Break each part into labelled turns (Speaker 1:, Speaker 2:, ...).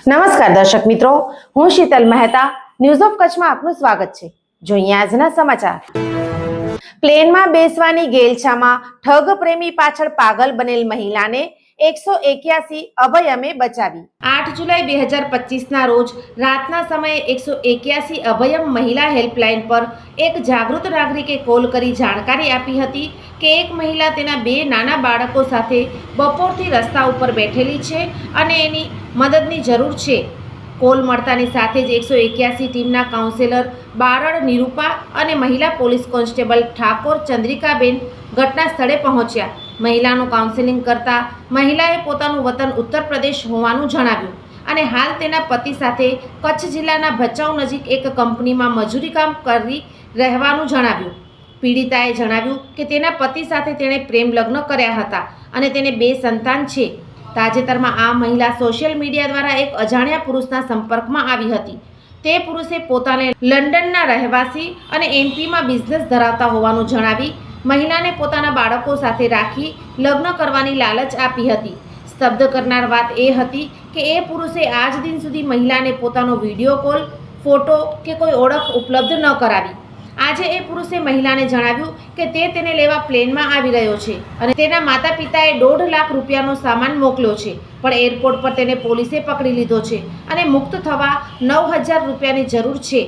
Speaker 1: નમસ્કાર દર્શક મિત્રો, હું શીતલ મહેતા. ન્યૂઝ ઓફ કચ્છમાં આપનું સ્વાગત છે. જોઈએ આજના સમાચાર. પ્લેનમાં બેસવાની ગેલછામાં ઠગ પ્રેમી પાછળ પાગલ બનેલ મહિલાને એકસો એક્યાસી અભયમે બચાવી. આઠ જુલાઈ બે હજાર પચીસના રોજ રાતના સમયે એકસો એક્યાસી અભયમ મહિલા હેલ્પલાઇન પર એક જાગૃત નાગરિકે કોલ કરી જાણકારી આપી હતી કે એક મહિલા તેના બે નાના બાળકો સાથે બપોરથી રસ્તા ઉપર બેઠેલી છે અને એની મદદની જરૂર છે. કોલ મળતાની સાથે જ એકસો એક્યાસી ટીમના કાઉન્સેલર બારડ, નિરૂપા અને મહિલા પોલીસ કોન્સ્ટેબલ ઠાકોર ચંદ્રિકાબેન ઘટના સ્થળે પહોંચ્યા. મહિલાનું કાઉન્સેલિંગ કરતા મહિલાએ પોતાનું વતન ઉત્તર પ્રદેશ હોવાનું જણાવ્યું અને હાલ તેના પતિ સાથે કચ્છ જિલ્લાના ભચાઉ નજીક એક કંપનીમાં મજૂરી કામ કરી રહેવાનું જણાવ્યું. પીડિતાએ જણાવ્યું કે તેના પતિ સાથે તેણે પ્રેમ લગ્ન કર્યા હતા અને તેને બે સંતાન છે. તાજેતરમાં આ મહિલા સોશિયલ મીડિયા દ્વારા એક અજાણ્યા પુરુષના સંપર્કમાં આવી હતી. તે પુરુષે પોતાને લંડનના રહેવાસી અને એમપીમાં બિઝનેસ ધરાવતા હોવાનું જણાવી મહિલાને પોતાના બાળકો સાથે રાખી લગ્ન કરવાની લાલચ આપી હતી. સ્તબ્ધ કરનાર વાત એ હતી કે એ પુરુષે આજ દિન સુધી મહિલાને પોતાનો વીડિયો કોલ, ફોટો કે કોઈ ઓળખ ઉપલબ્ધ ન કરાવી. આજે એ પુરુષે મહિલાને જણાવ્યું કે તે તેને લેવા પ્લેનમાં આવી રહ્યો છે અને તેના માતા પિતાએ દોઢ લાખ રૂપિયાનો સામાન મોકલ્યો છે, પણ એરપોર્ટ પર તેને પોલીસે પકડી લીધો છે અને મુક્ત થવા નવ રૂપિયાની જરૂર છે.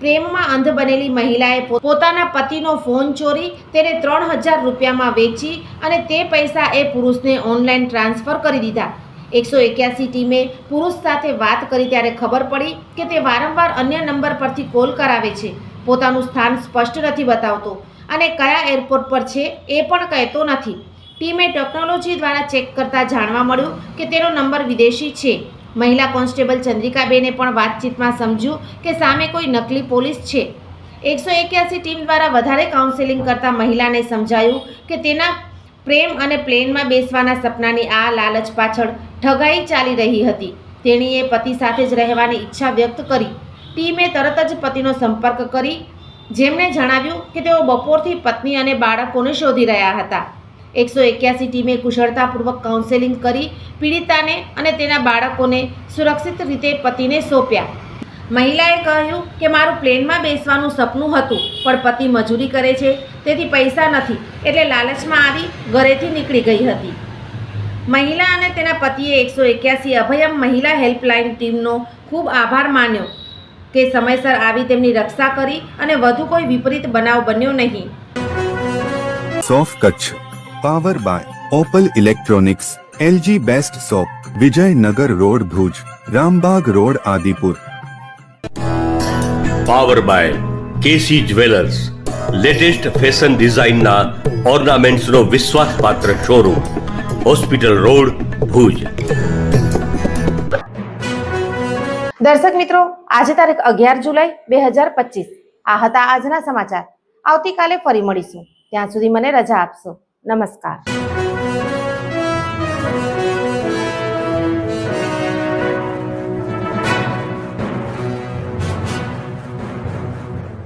Speaker 1: પ્રેમમાં અંધ બનેલી મહિલાએ પોતાના પતિનો ફોન ચોરી, તેને ત્રણ હજાર રૂપિયામાં વેચી અને તે પૈસા એ પુરુષને ઓનલાઈન ટ્રાન્સફર કરી દીધા. એકસો એક્યાસી ટીમે પુરુષ સાથે વાત કરી ત્યારે ખબર પડી કે તે વારંવાર અન્ય નંબર પરથી કોલ કરાવે છે. પોતાનું સ્થાન સ્પષ્ટ નથી બતાવતો અને કયા એરપોર્ટ પર છે એ પણ કહેતો નથી. ટીમે ટેકનોલોજી દ્વારા ચેક કરતાં જાણવા મળ્યું કે તેનો નંબર વિદેશી છે. મહિલા કોન્સ્ટેબલ ચંદ્રિકાબેને પણ વાતચીતમાં સમજ્યું કે સામે કોઈ નકલી પોલીસ છે. એકસો એક્યાસી ટીમ દ્વારા વધારે કાઉન્સેલિંગ કરતા મહિલાને સમજાયું કે તેના પ્રેમ અને પ્લેનમાં બેસવાના સપનાની આ લાલચ પાછળ ઠગાઈ ચાલી રહી હતી. તેણીએ પતિ સાથે જ રહેવાની ઈચ્છા વ્યક્ત કરી. ટીમે તરત જ પતિનો સંપર્ક કરી, જેમણે જણાવ્યું કે તેઓ બપોરથી પત્ની અને બાળકોને શોધી રહ્યા હતા. એકસો એક્યાસી ટીમે કુશળતાપૂર્વક કાઉન્સેલિંગ કરી, પીડિતાને અને તેના બાળકોને સુરક્ષિત રીતે પતિને સોંપ્યા. મહિલાએ કહ્યું કે મારું પ્લેનમાં બેસવાનું સપનું હતું, પણ પતિ મજૂરી કરે છે, તેથી પૈસા નથી, એટલે લાલચમાં આવી ઘરેથી નીકળી ગઈ હતી. મહિલા અને તેના પતિએ એકસો એક્યાસી અભયમ મહિલા હેલ્પલાઇન ટીમનો ખૂબ આભાર માન્યો. કે સમયસર આવી તેમની રક્ષા કરી અને વધુ કોઈ વિપરીત બનાવ બન્યો નહીં.
Speaker 2: સોફ Kutch power by Opal electronics LG best shop Vijaynagar road Bhuj Rambag road Adipur.
Speaker 3: Power by KC jewellers latest fashion ડિઝાઇનના ઓર્નામેન્ટ્સનો વિશ્વાસપાત્ર શોરૂમ હોસ્પિટલ રોડ ભુજ.
Speaker 1: દર્શક મિત્રો, આજે તારીખ અગિયાર જુલાઈ બે હજાર પચીસ. આ હતા આજના સમાચાર. આવતીકાલે ફરી મળીશું. ત્યાં સુધી મને રજા આપશો. નમસ્કાર.